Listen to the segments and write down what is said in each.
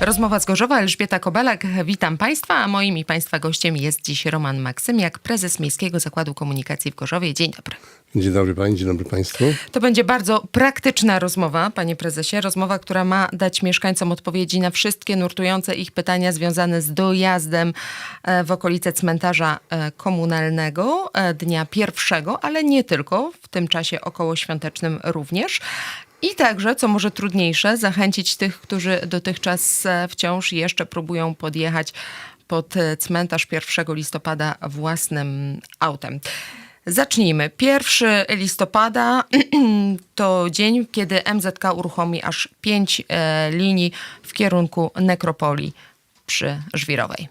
Rozmowa z Gorzowa, Elżbieta Kobelak. Witam Państwa, a moim i Państwa gościem jest dziś Roman Maksymiak, prezes Miejskiego Zakładu Komunikacji w Gorzowie. Dzień dobry. Dzień dobry Pani, dzień dobry Państwu. To będzie bardzo praktyczna rozmowa, panie prezesie. Rozmowa, która ma dać mieszkańcom odpowiedzi na wszystkie nurtujące ich pytania związane z dojazdem e, w okolice cmentarza e, komunalnego e, dnia pierwszego, ale nie tylko, w tym czasie okołoświątecznym również. I także, co może trudniejsze, zachęcić tych, którzy dotychczas e, wciąż jeszcze próbują podjechać pod e, cmentarz 1 listopada własnym autem. Zacznijmy. 1 listopada to dzień, kiedy MZK uruchomi aż pięć e, linii w kierunku nekropolii przy Żwirowej.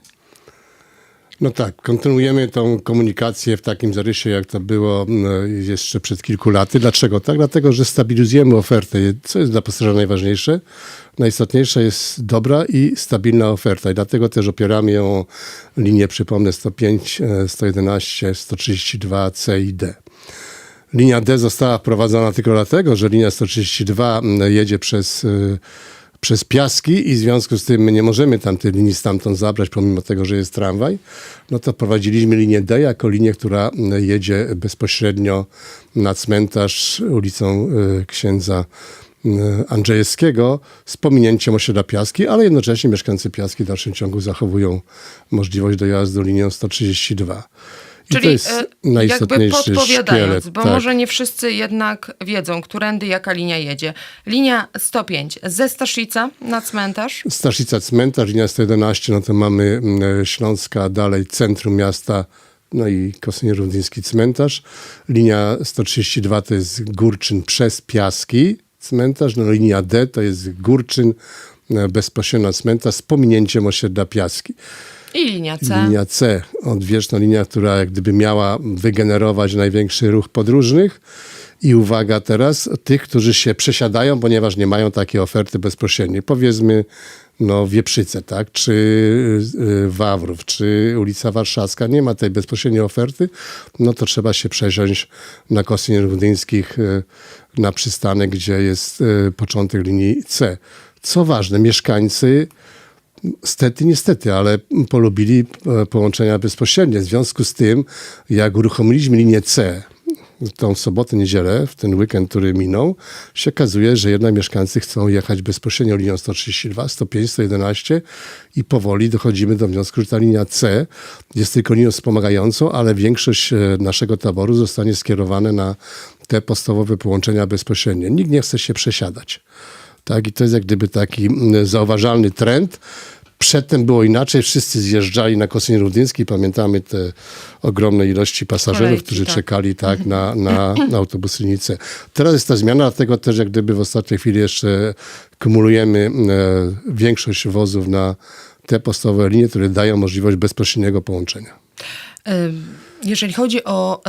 No tak, kontynuujemy tą komunikację w takim zarysie, jak to było mm, jeszcze przed kilku laty. Dlaczego tak? Dlatego, że stabilizujemy ofertę, co jest dla pasażera najważniejsze. Najistotniejsza jest dobra i stabilna oferta i dlatego też opieramy ją o linię, przypomnę, 105, e, 111, 132 C i D. Linia D została wprowadzona tylko dlatego, że linia 132 mm, jedzie przez, y, przez piaski i w związku z tym my nie możemy tamtej linii stamtąd zabrać, pomimo tego, że jest tramwaj. No to wprowadziliśmy linię D jako linię, która mm, jedzie bezpośrednio na cmentarz ulicą y, księdza y, Andrzejewskiego z pominięciem osiedla Piaski, ale jednocześnie mieszkańcy Piaski w dalszym ciągu zachowują możliwość dojazdu linią 132. I to jest e, jakby podpowiadając, szkielet. bo tak. może nie wszyscy jednak wiedzą, którędy jaka linia jedzie. Linia 105 ze Staszica na cmentarz. Staszica Cmentarz, linia 111, no to mamy mm, Śląska, dalej centrum miasta, no i Kosynie-Rundyński Cmentarz. Linia 132 to jest Górczyn przez Piaski Cmentarz, no linia D to jest Górczyn e, bezpośrednio cmentarz z pominięciem osiedla Piaski. I linia C. Linia C, odwieczna linia, która jak gdyby miała wygenerować największy ruch podróżnych. I uwaga teraz, tych, którzy się przesiadają, ponieważ nie mają takiej oferty bezpośredniej. Powiedzmy, no Wieprzyce, tak, czy y, Wawrów, czy ulica Warszawska, nie ma tej bezpośredniej oferty, no to trzeba się przesiąść na Kosin Rudyńskich y, na przystanek, gdzie jest y, początek linii C. Co ważne, mieszkańcy Stety, niestety, ale polubili e, połączenia bezpośrednie. W związku z tym, jak uruchomiliśmy linię C, tą sobotę, niedzielę, w ten weekend, który minął, się okazuje, że jednak mieszkańcy chcą jechać bezpośrednio linią 132, 105, 111 i powoli dochodzimy do wniosku, że ta linia C jest tylko linią wspomagającą, ale większość e, naszego taboru zostanie skierowane na te podstawowe połączenia bezpośrednie. Nikt nie chce się przesiadać. Tak, i to jest jak gdyby taki mm, zauważalny trend. Przedtem było inaczej, wszyscy zjeżdżali na Kosyń Rudyński, pamiętamy te ogromne ilości pasażerów, Kolejki, którzy tak. czekali tak, na, na, na. Teraz jest ta zmiana, dlatego też jak gdyby w ostatniej chwili jeszcze kumulujemy e, większość wozów na te podstawowe linie, które dają możliwość bezpośredniego połączenia. Jeżeli chodzi o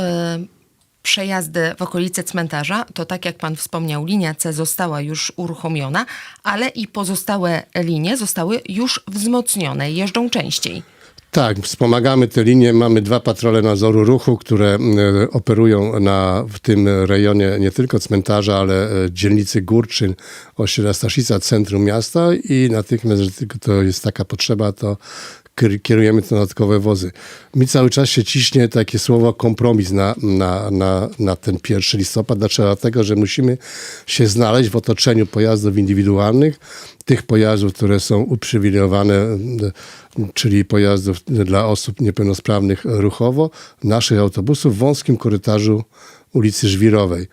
y, przejazdy w okolice cmentarza, to tak jak pan wspomniał, linia C została już uruchomiona, ale i pozostałe linie zostały już wzmocnione, jeżdżą częściej. Tak, wspomagamy te linie. Mamy dwa patrole nadzoru ruchu, które e, operują na, w tym rejonie nie tylko cmentarza, ale e, dzielnicy Górczyn, osiedla Staszica, centrum miasta i natychmiast, że tylko to jest taka potrzeba, to kierujemy te dodatkowe wozy. Mi cały czas się ciśnie takie słowo kompromis na, na, na, na ten 1 listopad. Dlatego, że musimy się znaleźć w otoczeniu pojazdów indywidualnych, tych pojazdów, które są uprzywilejowane, czyli pojazdów dla osób niepełnosprawnych ruchowo, naszych autobusów w wąskim korytarzu ulicy Żwirowej.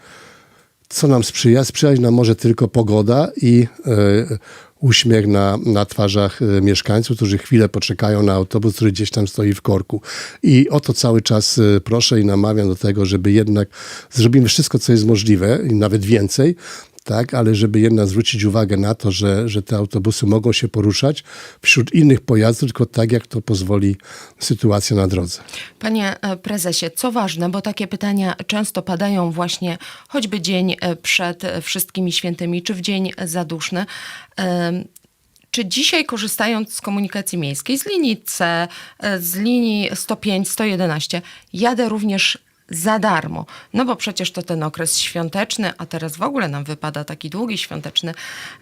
Co nam sprzyja? Sprzyjać nam może tylko pogoda i e, uśmiech na, na twarzach e, mieszkańców, którzy chwilę poczekają na autobus, który gdzieś tam stoi w korku. I o to cały czas e, proszę i namawiam do tego, żeby jednak zrobimy wszystko, co jest możliwe nawet więcej, tak, ale żeby jednak zwrócić uwagę na to, że, że te autobusy mogą się poruszać wśród innych pojazdów, tylko tak, jak to pozwoli sytuacja na drodze. Panie e, prezesie, co ważne, bo takie pytania często padają właśnie choćby dzień e, przed wszystkimi świętymi, czy w dzień zaduszny. Czy dzisiaj korzystając z komunikacji miejskiej, z linii C, e, z linii 105, 111, jadę również za darmo? No bo przecież to ten okres świąteczny, a teraz w ogóle nam wypada taki długi świąteczny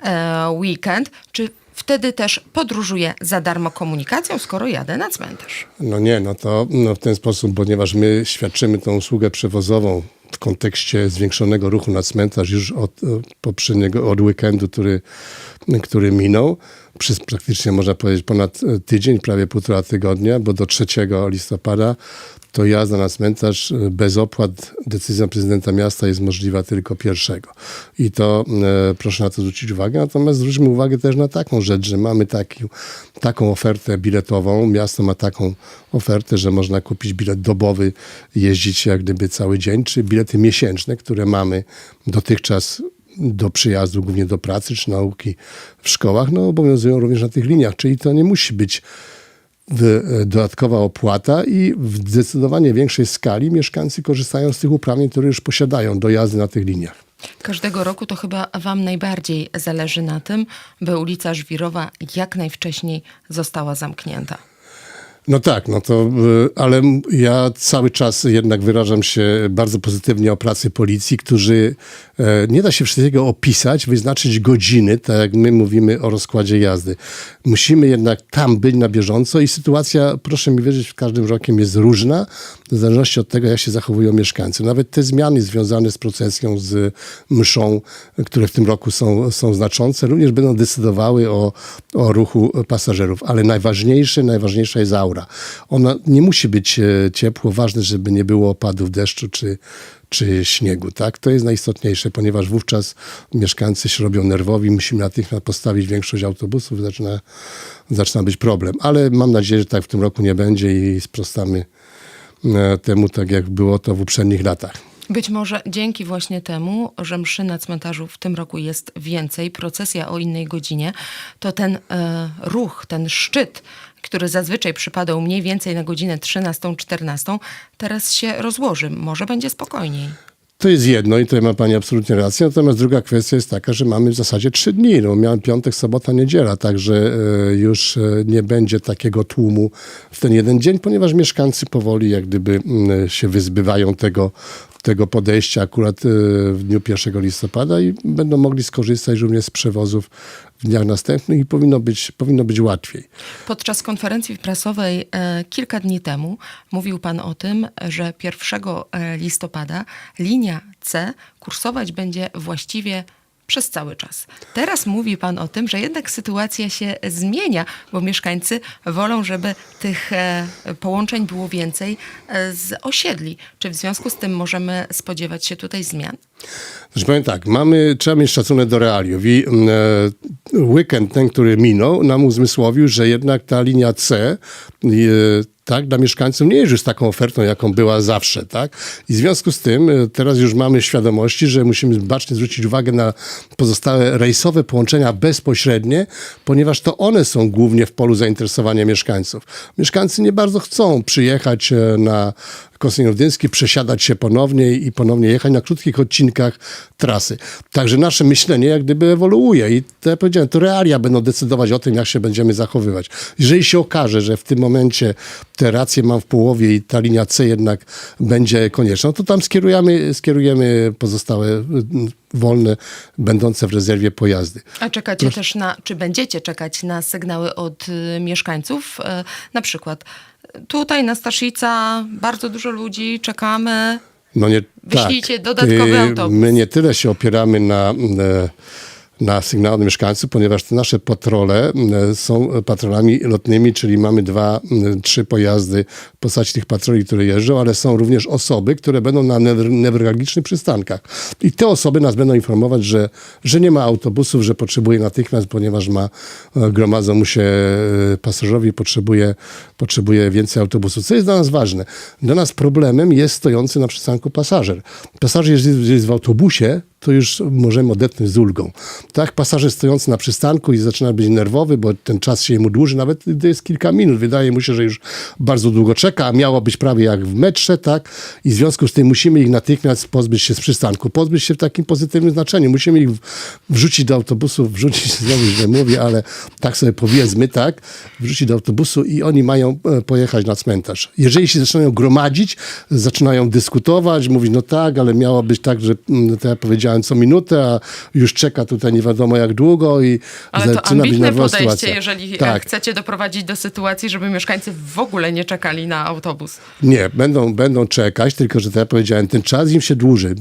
e, weekend. Czy wtedy też podróżuję za darmo komunikacją, skoro jadę na cmentarz? No nie, no to no w ten sposób, ponieważ my świadczymy tą usługę przewozową w kontekście zwiększonego ruchu na cmentarz już od e, poprzedniego, od weekendu, który, który minął, przez praktycznie można powiedzieć ponad e, tydzień, prawie półtora tygodnia, bo do 3 listopada to jazda na cmentarz e, bez opłat decyzją prezydenta miasta jest możliwa tylko pierwszego. I to e, proszę na to zwrócić uwagę. Natomiast zwróćmy uwagę też na taką rzecz, że mamy taki, taką ofertę biletową. Miasto ma taką ofertę, że można kupić bilet dobowy, jeździć jak gdyby cały dzień, czy bilety miesięczne, które mamy dotychczas do przyjazdu, głównie do pracy czy nauki w szkołach, no obowiązują również na tych liniach, czyli to nie musi być e, dodatkowa opłata i w zdecydowanie większej skali mieszkańcy korzystają z tych uprawnień, które już posiadają do jazdy na tych liniach. Każdego roku to chyba Wam najbardziej zależy na tym, by ulica Żwirowa jak najwcześniej została zamknięta. No tak, no to, y, ale ja cały czas jednak wyrażam się bardzo pozytywnie o pracy policji, którzy e, nie da się wszystkiego opisać, wyznaczyć godziny, tak jak my mówimy o rozkładzie jazdy. Musimy jednak tam być na bieżąco i sytuacja, proszę mi wierzyć, w każdym rokiem jest różna, w zależności od tego, jak się zachowują mieszkańcy. Nawet te zmiany związane z procesją, z mszą, które w tym roku są, są znaczące, również będą decydowały o, o ruchu pasażerów. Ale najważniejsze, najważniejsza jest aura. Ona nie musi być e, ciepło, ważne, żeby nie było opadów deszczu czy, czy śniegu. Tak? To jest najistotniejsze, ponieważ wówczas mieszkańcy się robią nerwowi, musimy natychmiast postawić większość autobusów, zaczyna, zaczyna być problem. Ale mam nadzieję, że tak w tym roku nie będzie i sprostamy e, temu, tak jak było to w poprzednich latach. Być może dzięki właśnie temu, że mszy na cmentarzu w tym roku jest więcej, procesja o innej godzinie, to ten e, ruch, ten szczyt, który zazwyczaj przypadał mniej więcej na godzinę 13-14, teraz się rozłoży. Może będzie spokojniej. To jest jedno i tutaj ma Pani absolutnie rację. Natomiast druga kwestia jest taka, że mamy w zasadzie trzy dni. No, miałem piątek, sobota, niedziela, także e, już e, nie będzie takiego tłumu w ten jeden dzień, ponieważ mieszkańcy powoli jak gdyby mm, się wyzbywają tego, tego podejścia akurat e, w dniu 1 listopada i będą mogli skorzystać również z przewozów w dniach następnych i powinno być, powinno być łatwiej. Podczas konferencji prasowej e, kilka dni temu mówił pan o tym, że 1 e, listopada linia C kursować będzie właściwie przez cały czas. Teraz mówi pan o tym, że jednak sytuacja się zmienia, bo mieszkańcy wolą, żeby tych e, połączeń było więcej e, z osiedli. Czy w związku z tym możemy spodziewać się tutaj zmian? Znaczy powiem tak, mamy, trzeba mieć szacunek do realiów i mm, e, weekend ten, który minął, nam uzmysłowił, że jednak ta linia C e, tak, dla mieszkańców nie jest już taką ofertą, jaką była zawsze, tak? I w związku z tym e, teraz już mamy świadomości, że musimy bacznie zwrócić uwagę na pozostałe rejsowe połączenia bezpośrednie, ponieważ to one są głównie w polu zainteresowania mieszkańców. Mieszkańcy nie bardzo chcą przyjechać e, na Konstantin Gdyński, przesiadać się ponownie i ponownie jechać na krótkich odcinkach trasy. Także nasze myślenie jak gdyby ewoluuje i to ja powiedziałem, to realia będą decydować o tym, jak się będziemy zachowywać. Jeżeli się okaże, że w tym momencie te racje mam w połowie i ta linia C jednak będzie konieczna, no to tam skierujemy, skierujemy pozostałe mm, wolne, będące w rezerwie pojazdy. A czekacie też na, czy będziecie czekać na sygnały od y, mieszkańców? E, na przykład y, tutaj na Staszica bardzo dużo ludzi, czekamy. No nie, Wyślijcie tak. dodatkowy Y, autobus. My nie tyle się opieramy na, e, na sygnały od mieszkańców, ponieważ nasze patrole e, są patrolami lotnymi, czyli mamy dwa, m, trzy pojazdy w postaci tych patroli, które jeżdżą, ale są również osoby, które będą na newr- newralgicznych przystankach. I te osoby nas będą informować, że, że nie ma autobusów, że potrzebuje natychmiast, ponieważ ma, e, gromadzą mu się e, pasażerowie potrzebuje, potrzebuje więcej autobusów. Co jest dla nas ważne? Dla nas problemem jest stojący na przystanku pasażer. Pasażer, jeżeli jest w autobusie, to już możemy odetchnąć z ulgą. Tak, pasażer stojący na przystanku i zaczyna być nerwowy, bo ten czas się mu dłuży, nawet gdy jest kilka minut. Wydaje mu się, że już bardzo długo czeka, a miało być prawie jak w metrze, tak? I w związku z tym musimy ich natychmiast pozbyć się z przystanku. Pozbyć się w takim pozytywnym znaczeniu. Musimy ich wrzucić do autobusu, wrzucić, znowu źle mówię, ale tak sobie powiedzmy, tak? Wrzucić do autobusu i oni mają e, pojechać na cmentarz. Jeżeli się zaczynają gromadzić, zaczynają dyskutować, mówić, no tak, ale miało być tak, że mm, to ja powiedziałem co minutę, a już czeka tutaj nie wiadomo jak długo i Ale to zaczyna być ambitne podejście, sytuacja. jeżeli tak. chcecie doprowadzić do sytuacji, żeby mieszkańcy w ogóle nie czekali na autobus. Nie, będą, będą czekać, tylko że tak jak powiedziałem, ten czas im się dłuży.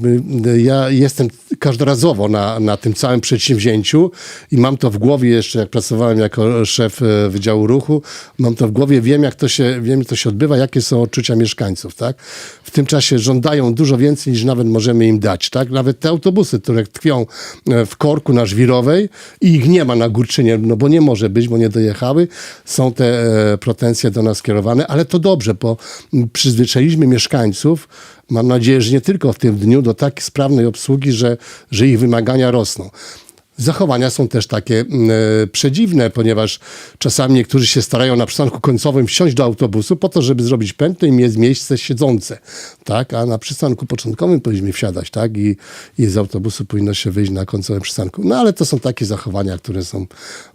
Ja jestem każdorazowo na, na tym całym przedsięwzięciu i mam to w głowie jeszcze, jak pracowałem jako szef e, Wydziału Ruchu, mam to w głowie, wiem jak to się, wiem, jak to się odbywa, jakie są odczucia mieszkańców, tak? W tym czasie żądają dużo więcej niż nawet możemy im dać, tak? Nawet te autobusy, które tkwią e, w korku na Żwirowej i ich nie ma na Górczynie, no bo nie może być, bo nie dojechały, są te e, pretensje do nas kierowane, ale to dobrze, bo przyzwyczailiśmy mieszkańców, mam nadzieję, że nie tylko w tym dniu, do tak sprawnej obsługi, że, że ich wymagania rosną. Zachowania są też takie mm, e, przedziwne, ponieważ czasami niektórzy się starają na przystanku końcowym wsiąść do autobusu po to, żeby zrobić pętlę i mieć miejsce siedzące, tak? A na przystanku początkowym powinniśmy wsiadać, tak? I, I z autobusu powinno się wyjść na końcowym przystanku. No ale to są takie zachowania, które są,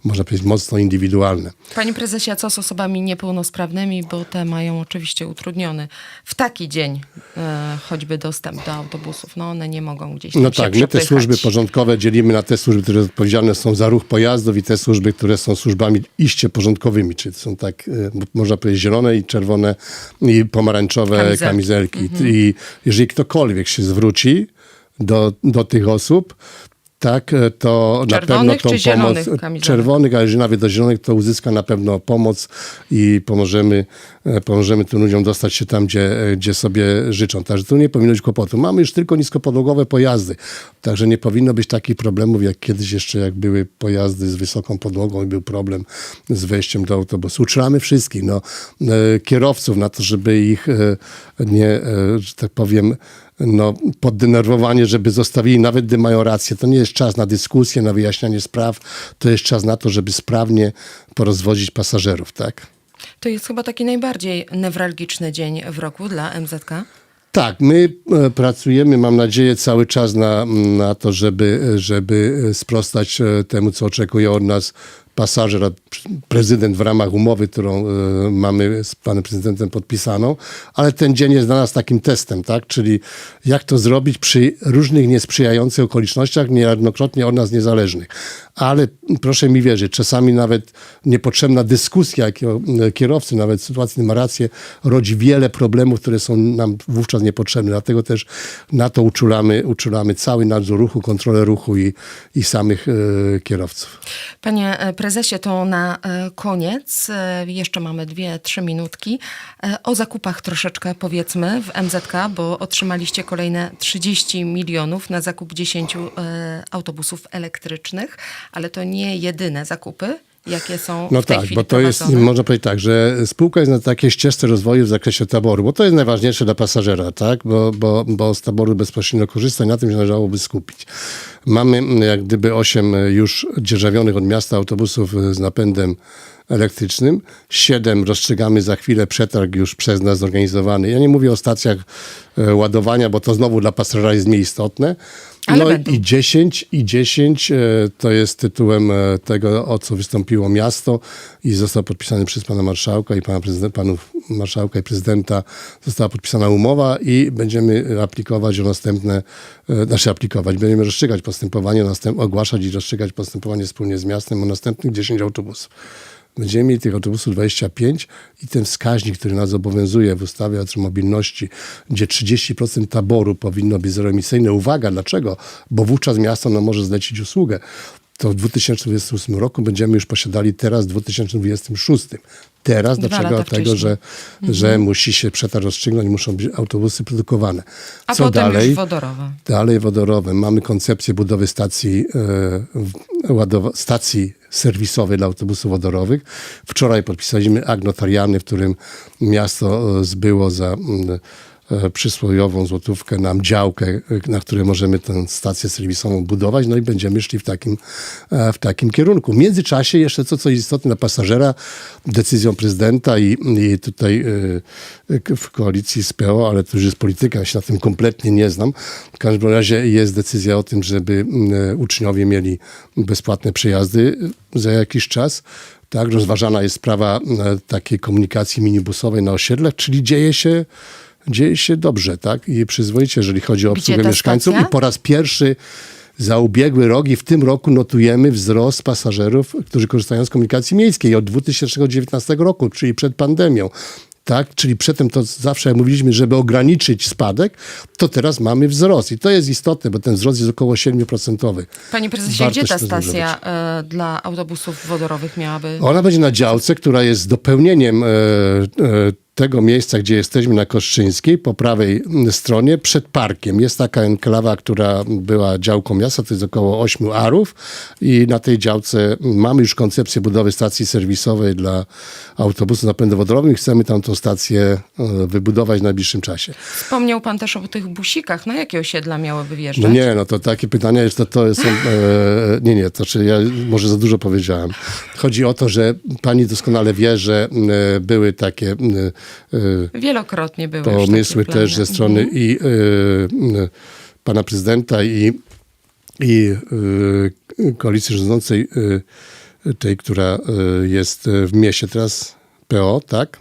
można powiedzieć, mocno indywidualne. Panie prezesie, a co z osobami niepełnosprawnymi, bo te mają oczywiście utrudniony w taki dzień e, choćby dostęp do autobusów. No one nie mogą gdzieś tam No tak, my te przepychać. służby porządkowe dzielimy na te służby, które odpowiedzialne są za ruch pojazdów i te służby, które są służbami iście porządkowymi, czyli są tak, e, można powiedzieć, zielone i czerwone i pomarańczowe Kamizelki. kamizelki. I jeżeli ktokolwiek się zwróci do, do tych osób, tak, e, to na pewno Czerwonych tą pomoc, kamizelek? czerwonych, ale jeżeli nawet do zielonych, to uzyska na pewno pomoc i pomożemy, e, pomożemy tym ludziom dostać się tam, gdzie, e, gdzie sobie życzą. Także tu nie powinno być kłopotu. Mamy już tylko niskopodłogowe pojazdy, także nie powinno być takich problemów, jak kiedyś jeszcze, jak były pojazdy z wysoką podłogą i był problem z wejściem do autobusu. Uczulamy wszystkich, no, kierowców na to, żeby ich nie, że tak powiem, no, poddenerwowanie, żeby zostawili, nawet gdy mają rację. To nie jest czas na dyskusję, na wyjaśnianie spraw, to jest czas na to, żeby sprawnie porozwozić pasażerów, tak? To jest chyba taki najbardziej newralgiczny dzień w roku dla MZK. Tak, my e, pracujemy, mam nadzieję, cały czas na, na to, żeby, żeby sprostać e, temu, co oczekuje od nas pasażer, prezydent w ramach umowy, którą e, mamy z panem prezydentem podpisaną, ale ten dzień jest dla nas takim testem, tak? Czyli jak to zrobić przy różnych niesprzyjających okolicznościach, niejednokrotnie od nas niezależnych. Ale proszę mi wierzyć, czasami nawet niepotrzebna dyskusja jakiego- kierowcy, nawet w sytuacji, ma rację, rodzi wiele problemów, które są nam wówczas niepotrzebne. Dlatego też na to uczulamy, uczulamy cały nadzór ruchu, kontrolę ruchu i, i samych e, kierowców. Panie e, prezesie, to na e, koniec, e, jeszcze mamy dwie, trzy minutki, e, o zakupach troszeczkę powiedzmy w MZK, bo otrzymaliście kolejne 30 milionów na zakup 10 e, autobusów elektrycznych, ale to nie jedyne zakupy, jakie są No w tej tak, chwili bo to jest, prowadzone. można powiedzieć tak, że spółka jest na takiej ścieżce rozwoju w zakresie taboru, bo to jest najważniejsze dla pasażera, tak? Bo, bo, bo z taboru bezpośrednio korzysta i na tym się należałoby skupić. Mamy jak gdyby osiem e, już dzierżawionych od miasta autobusów e, z napędem elektrycznym. Siedem rozstrzygamy za chwilę przetarg już przez nas zorganizowany. Ja nie mówię o stacjach e, ładowania, bo to znowu dla pasażera jest nieistotne. Ale No będą. i 10 i 10 e, to jest tytułem e, tego, o co wystąpiło miasto i został podpisany przez pana marszałka i pana prezydenta, panów marszałka i prezydenta została podpisana umowa i będziemy aplikować o następne, e, znaczy aplikować, będziemy rozstrzygać postępowanie, następ, ogłaszać i rozstrzygać postępowanie wspólnie z miastem o następnych 10 autobusów. Będziemy mieli tych autobusów 25 i ten wskaźnik, który nas obowiązuje w ustawie o elektromobilności, gdzie 30% taboru powinno być zeroemisyjne. Uwaga, dlaczego? Bo wówczas miasto nam może zlecić usługę. To w 2028 roku będziemy już posiadali teraz w 2026. Teraz, Dwa dlaczego? Dlatego, że, wcześniej. że musi się przetarg rozstrzygnąć, muszą być autobusy produkowane. A Co potem dalej? już wodorowe. Dalej wodorowe. Mamy koncepcję budowy stacji, e, stacji serwisowej dla autobusów wodorowych. Wczoraj podpisaliśmy akt notarialny, w którym miasto e, zbyło za mm, e, przysłowiową złotówkę nam działkę, e, na której możemy tę stację serwisową budować, no i będziemy szli w takim, e, w takim kierunku. W międzyczasie jeszcze to, co istotne dla pasażera, decyzją prezydenta i, i tutaj e, w koalicji z PO, ale to już jest polityka, ja się na tym kompletnie nie znam. W każdym razie jest decyzja o tym, żeby e, uczniowie mieli bezpłatne przejazdy za jakiś czas. Tak, rozważana jest sprawa e, takiej komunikacji minibusowej na osiedlach, czyli dzieje się, dzieje się dobrze, tak? I przyzwoicie, jeżeli chodzi o obsługę mieszkańców. stacja? I po raz pierwszy za ubiegły rok i w tym roku notujemy wzrost pasażerów, którzy korzystają z komunikacji miejskiej od 2019 roku, czyli przed pandemią. Tak, czyli przedtem to zawsze mówiliśmy, żeby ograniczyć spadek, to teraz mamy wzrost. I to jest istotne, bo ten wzrost jest około 7%. Panie prezesie, gdzie ta stacja e, dla autobusów wodorowych miałaby... Ona będzie na działce, która jest dopełnieniem e, e, tego miejsca, gdzie jesteśmy na Koszczyńskiej, po prawej mm, stronie, przed parkiem. Jest taka enklawa, która była działką miasta, to jest około 8 arów i na tej działce mamy już koncepcję budowy stacji serwisowej dla autobusów napędowodorowych chcemy tam tą stację e, wybudować w najbliższym czasie. Wspomniał pan też o tych busikach. Na jakie osiedla miałyby wjeżdżać? No nie, no to takie pytania jest, to, to są, e, nie, nie, to czy ja może za dużo powiedziałem. Chodzi o to, że pani doskonale wie, że e, były takie Wielokrotnie były pomysły też ze strony i e, e, pana prezydenta i, i koalicji rządzącej, tej, która jest w mieście teraz, PO, tak?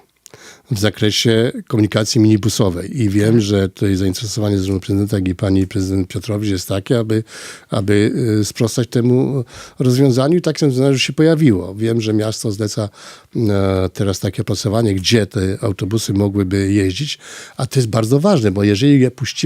W zakresie komunikacji minibusowej. I wiem, że tutaj zainteresowanie z strony prezydenta, jak i pani prezydent Piotrowicz jest takie, aby, aby y, sprostać temu rozwiązaniu i takie rozwiązanie się pojawiło. Wiem, że miasto zleca e, teraz takie opracowanie, gdzie te autobusy mogłyby jeździć, a to jest bardzo ważne, bo jeżeli je puścimy